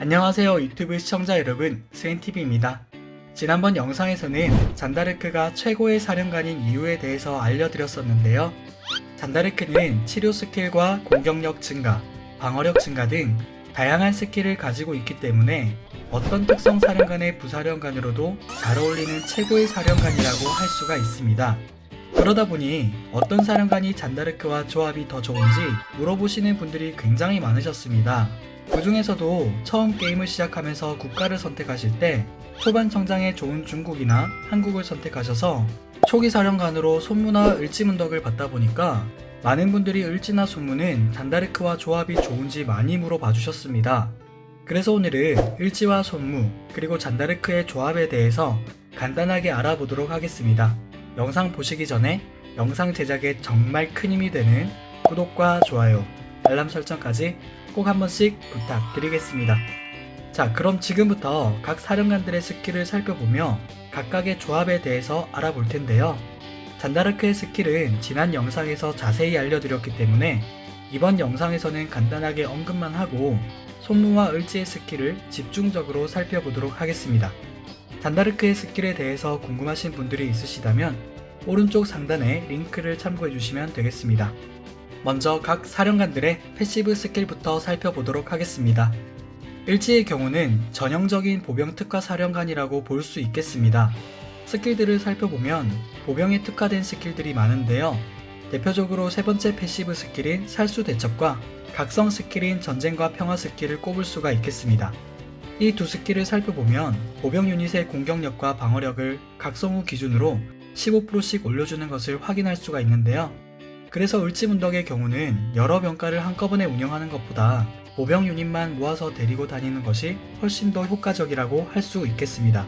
안녕하세요 유튜브 시청자 여러분 스엔TV입니다. 지난번 영상에서는 잔다르크가 최고의 사령관인 이유에 대해서 알려드렸었는데요. 잔다르크는 치료 스킬과 공격력 증가, 방어력 증가 등 다양한 스킬을 가지고 있기 때문에 어떤 특성 사령관의 부사령관으로도 잘 어울리는 최고의 사령관이라고 할 수가 있습니다. 그러다 보니 어떤 사령관이 잔다르크와 조합이 더 좋은지 물어보시는 분들이 굉장히 많으셨습니다. 그 중에서도 처음 게임을 시작하면서 국가를 선택하실 때 초반 성장에 좋은 중국이나 한국을 선택하셔서 초기 사령관으로 손무나 을지문덕을 받다 보니까 많은 분들이 을지나 손무는 잔다르크와 조합이 좋은지 많이 물어봐 주셨습니다. 그래서 오늘은 을지와 손무 그리고 잔다르크의 조합에 대해서 간단하게 알아보도록 하겠습니다. 영상 보시기 전에 영상 제작에 정말 큰 힘이 되는 구독과 좋아요, 알람 설정까지 꼭 한 번씩 부탁드리겠습니다. 자, 그럼 지금부터 각 사령관들의 스킬을 살펴보며 각각의 조합에 대해서 알아볼 텐데요. 잔다르크의 스킬은 지난 영상에서 자세히 알려드렸기 때문에 이번 영상에서는 간단하게 언급만 하고 손무와 을지의 스킬을 집중적으로 살펴보도록 하겠습니다. 잔다르크의 스킬에 대해서 궁금하신 분들이 있으시다면 오른쪽 상단에 링크를 참고해 주시면 되겠습니다. 먼저 각 사령관들의 패시브 스킬부터 살펴보도록 하겠습니다. 일지의 경우는 전형적인 보병 특화 사령관이라고 볼 수 있겠습니다. 스킬들을 살펴보면 보병에 특화된 스킬들이 많은데요. 대표적으로 세 번째 패시브 스킬인 살수 대첩과 각성 스킬인 전쟁과 평화 스킬을 꼽을 수가 있겠습니다. 이 두 스킬을 살펴보면 보병 유닛의 공격력과 방어력을 각성 후 기준으로 15%씩 올려주는 것을 확인할 수가 있는데요. 그래서 을지문덕의 경우는 여러 병가를 한꺼번에 운영하는 것보다 보병 유닛만 모아서 데리고 다니는 것이 훨씬 더 효과적이라고 할 수 있겠습니다.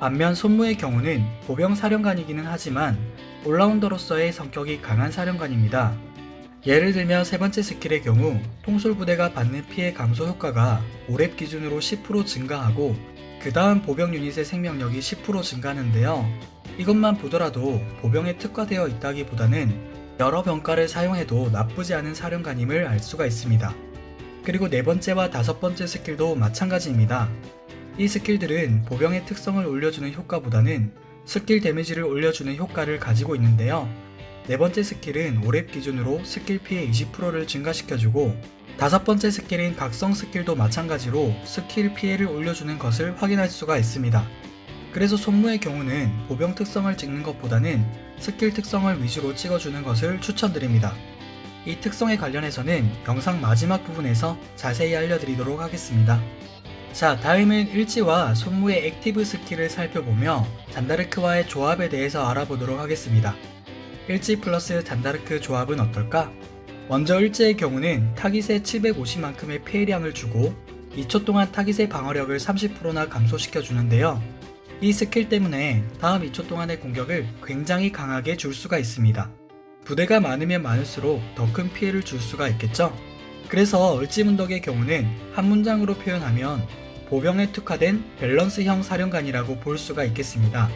반면 손무의 경우는 보병 사령관이기는 하지만 올라운더로서의 성격이 강한 사령관입니다. 예를 들면 세 번째 스킬의 경우 통솔 부대가 받는 피해 감소 효과가 5렙 기준으로 10% 증가하고 그 다음 보병 유닛의 생명력이 10% 증가하는데요. 이것만 보더라도 보병에 특화되어 있다기보다는 여러 병가를 사용해도 나쁘지 않은 사령관임을 알 수가 있습니다. 그리고 네 번째와 다섯 번째 스킬도 마찬가지입니다. 이 스킬들은 보병의 특성을 올려주는 효과보다는 스킬 데미지를 올려주는 효과를 가지고 있는데요. 네 번째 스킬은 5렙 기준으로 스킬 피해 20%를 증가시켜주고 다섯 번째 스킬인 각성 스킬도 마찬가지로 스킬 피해를 올려주는 것을 확인할 수가 있습니다. 그래서 손무의 경우는 보병 특성을 찍는 것보다는 스킬 특성을 위주로 찍어주는 것을 추천드립니다. 이 특성에 관련해서는 영상 마지막 부분에서 자세히 알려드리도록 하겠습니다. 자, 다음은 일지와 손무의 액티브 스킬을 살펴보며 잔다르크와의 조합에 대해서 알아보도록 하겠습니다. 일지 플러스 잔다르크 조합은 어떨까? 먼저 일지의 경우는 타깃에 750만큼의 피해량을 주고 2초 동안 타깃의 방어력을 30%나 감소시켜 주는데요. 이 스킬 때문에 다음 2초 동안의 공격을 굉장히 강하게 줄 수가 있습니다. 부대가 많으면 많을수록 더 큰 피해를 줄 수가 있겠죠? 그래서 을지문덕의 경우는 한 문장으로 표현하면 보병에 특화된 밸런스형 사령관이라고 볼 수가 있겠습니다.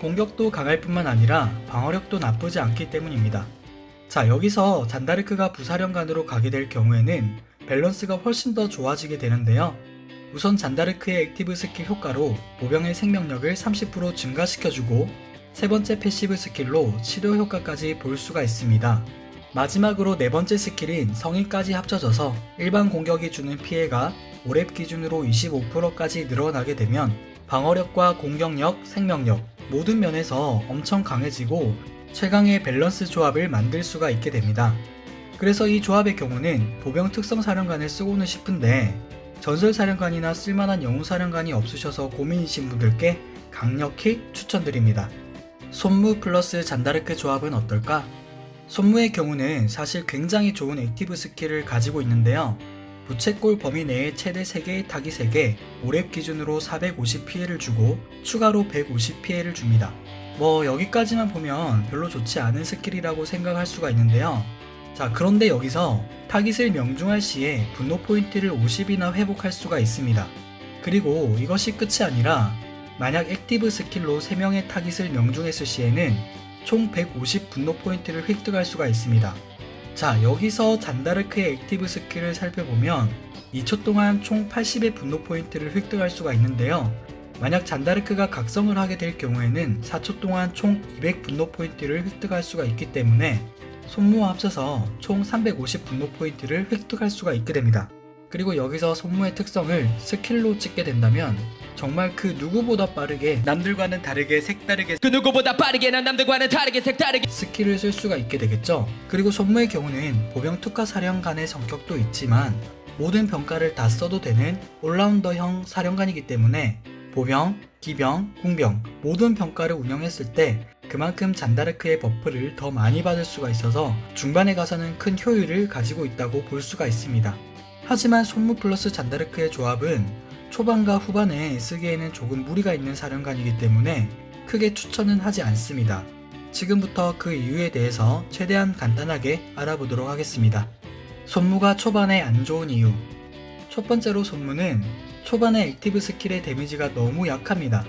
공격도 강할 뿐만 아니라 방어력도 나쁘지 않기 때문입니다. 자, 여기서 잔다르크가 부사령관으로 가게 될 경우에는 밸런스가 훨씬 더 좋아지게 되는데요. 우선 잔다르크의 액티브 스킬 효과로 보병의 생명력을 30% 증가시켜주고 세 번째 패시브 스킬로 치료 효과까지 볼 수가 있습니다. 마지막으로 네 번째 스킬인 성인까지 합쳐져서 일반 공격이 주는 피해가 5렙 기준으로 25%까지 늘어나게 되면 방어력과 공격력, 생명력 모든 면에서 엄청 강해지고 최강의 밸런스 조합을 만들 수가 있게 됩니다. 그래서 이 조합의 경우는 보병 특성 사령관을 쓰고는 싶은데 전설 사령관이나 쓸만한 영웅 사령관이 없으셔서 고민이신 분들께 강력히 추천드립니다. 손무 플러스 잔다르크 조합은 어떨까? 손무의 경우는 사실 굉장히 좋은 액티브 스킬을 가지고 있는데요. 부채꼴 범위 내에 최대 3개의 타깃 3개, 5렙 기준으로 450 피해를 주고 추가로 150 피해를 줍니다. 뭐 여기까지만 보면 별로 좋지 않은 스킬이라고 생각할 수가 있는데요. 자, 그런데 여기서 타깃을 명중할 시에 분노 포인트를 50이나 회복할 수가 있습니다. 그리고 이것이 끝이 아니라 만약 액티브 스킬로 3명의 타깃을 명중했을 시에는 총 150 분노 포인트를 획득할 수가 있습니다. 자, 여기서 잔다르크의 액티브 스킬을 살펴보면 2초 동안 총 80의 분노 포인트를 획득할 수가 있는데요. 만약 잔다르크가 각성을 하게 될 경우에는 4초 동안 총 200 분노 포인트를 획득할 수가 있기 때문에 손무와 합쳐서 총 350 분노 포인트를 획득할 수가 있게 됩니다. 그리고 여기서 손무의 특성을 스킬로 찍게 된다면 정말 그 누구보다 빠르게 남들과는 다르게 색다르게 그 누구보다 빠르게 난 남들과는 다르게 색다르게 스킬을 쓸 수가 있게 되겠죠. 그리고 손무의 경우는 보병 특화 사령관의 성격도 있지만 모든 병가를 다 써도 되는 올라운더형 사령관이기 때문에 보병, 기병, 궁병 모든 병가를 운영했을 때 그만큼 잔다르크의 버프를 더 많이 받을 수가 있어서 중반에 가서는 큰 효율을 가지고 있다고 볼 수가 있습니다. 하지만 손무 플러스 잔다르크의 조합은 초반과 후반에 쓰기에는 조금 무리가 있는 사령관이기 때문에 크게 추천은 하지 않습니다. 지금부터 그 이유에 대해서 최대한 간단하게 알아보도록 하겠습니다. 손무가 초반에 안 좋은 이유. 첫 번째로 손무는 초반에 액티브 스킬의 데미지가 너무 약합니다.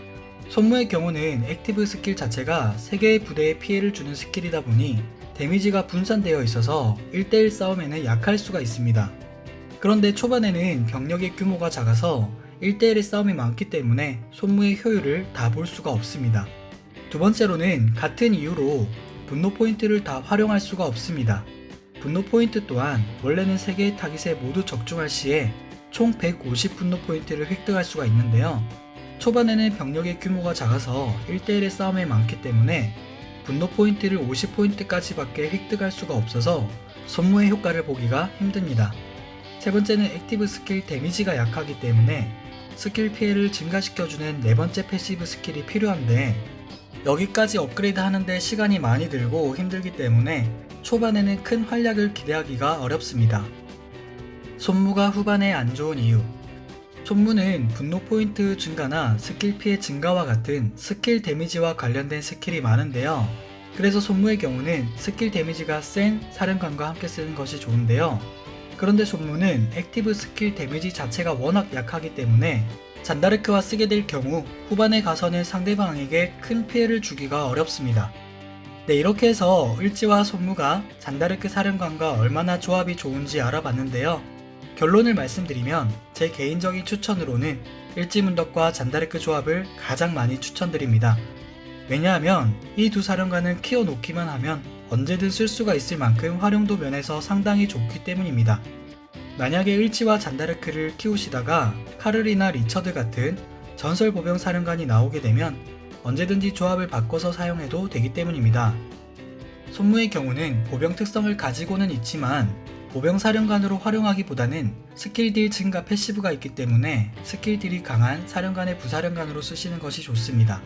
손무의 경우는 액티브 스킬 자체가 3개의 부대에 피해를 주는 스킬이다 보니 데미지가 분산되어 있어서 1대1 싸움에는 약할 수가 있습니다. 그런데 초반에는 병력의 규모가 작아서 1대1의 싸움이 많기 때문에 손무의 효율을 다 볼 수가 없습니다. 두 번째로는 같은 이유로 분노 포인트를 다 활용할 수가 없습니다. 분노 포인트 또한 원래는 3개의 타깃에 모두 적중할 시에 총 150 분노 포인트를 획득할 수가 있는데요. 초반에는 병력의 규모가 작아서 1대1의 싸움이 많기 때문에 분노 포인트를 50포인트까지 밖에 획득할 수가 없어서 손무의 효과를 보기가 힘듭니다. 세 번째는 액티브 스킬 데미지가 약하기 때문에 스킬 피해를 증가시켜주는 네 번째 패시브 스킬이 필요한데 여기까지 업그레이드 하는데 시간이 많이 들고 힘들기 때문에 초반에는 큰 활약을 기대하기가 어렵습니다. 손무가 후반에 안 좋은 이유 손무는 분노 포인트 증가나 스킬 피해 증가와 같은 스킬 데미지와 관련된 스킬이 많은데요. 그래서 손무의 경우는 스킬 데미지가 센 사령관과 함께 쓰는 것이 좋은데요. 그런데 손무는 액티브 스킬 데미지 자체가 워낙 약하기 때문에 잔다르크와 쓰게 될 경우 후반에 가서는 상대방에게 큰 피해를 주기가 어렵습니다. 네, 이렇게 해서 을지와 손무가 잔다르크 사령관과 얼마나 조합이 좋은지 알아봤는데요. 결론을 말씀드리면 제 개인적인 추천으로는 일지문덕과 잔다르크 조합을 가장 많이 추천드립니다. 왜냐하면 이 두 사령관을 키워놓기만 하면 언제든 쓸 수가 있을 만큼 활용도 면에서 상당히 좋기 때문입니다. 만약에 을지와 잔다르크를 키우시다가 카를이나 리처드 같은 전설 보병 사령관이 나오게 되면 언제든지 조합을 바꿔서 사용해도 되기 때문입니다. 손무의 경우는 보병 특성을 가지고는 있지만 보병 사령관으로 활용하기보다는 스킬 딜 증가 패시브가 있기 때문에 스킬 딜이 강한 사령관의 부사령관으로 쓰시는 것이 좋습니다.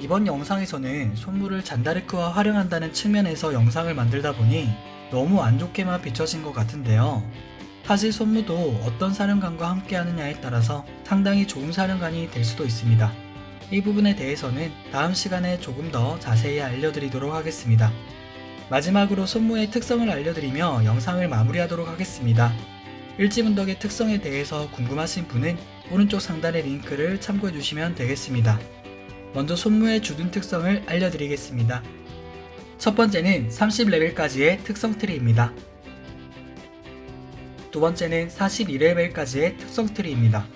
이번 영상에서는 손무를 잔다르크와 활용한다는 측면에서 영상을 만들다 보니 너무 안 좋게만 비춰진 것 같은데요. 사실 손무도 어떤 사령관과 함께 하느냐에 따라서 상당히 좋은 사령관이 될 수도 있습니다. 이 부분에 대해서는 다음 시간에 조금 더 자세히 알려드리도록 하겠습니다. 마지막으로 손무의 특성을 알려드리며 영상을 마무리하도록 하겠습니다. 일지문덕의 특성에 대해서 궁금하신 분은 오른쪽 상단의 링크를 참고해 주시면 되겠습니다. 먼저 손무의 주둔 특성을 알려드리겠습니다. 첫 번째는 30레벨까지의 특성 트리입니다. 두 번째는 41레벨까지의 특성 트리입니다.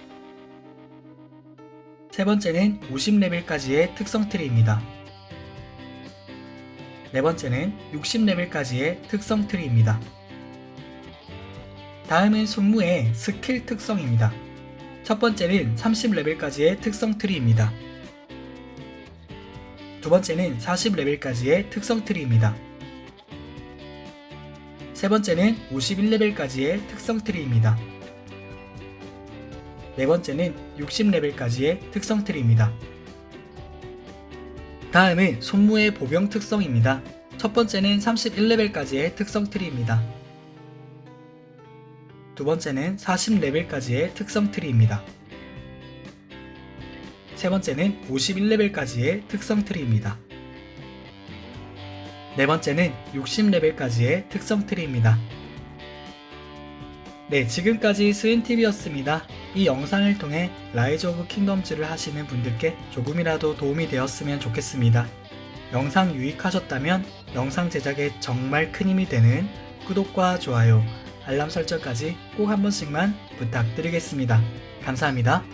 세 번째는 50레벨까지의 특성 트리입니다. 네 번째는 60레벨까지의 특성 트리입니다. 다음은 손무의 스킬 특성입니다. 첫 번째는 30레벨까지의 특성 트리입니다. 두 번째는 40레벨까지의 특성 트리입니다. 세 번째는 51레벨까지의 특성 트리입니다. 네 번째는 60레벨까지의 특성 트리입니다. 다음은 손무의 보병 특성입니다. 첫 번째는 31레벨까지의 특성 트리입니다. 두 번째는 40레벨까지의 특성 트리입니다. 세 번째는 51레벨까지의 특성 트리입니다. 네 번째는 60레벨까지의 특성 트리입니다. 네, 지금까지 스윈TV였습니다. 이 영상을 통해 라이즈 오브 킹덤즈를 하시는 분들께 조금이라도 도움이 되었으면 좋겠습니다. 영상 유익하셨다면 영상 제작에 정말 큰 힘이 되는 구독과 좋아요, 알람 설정까지 꼭 한 번씩만 부탁드리겠습니다. 감사합니다.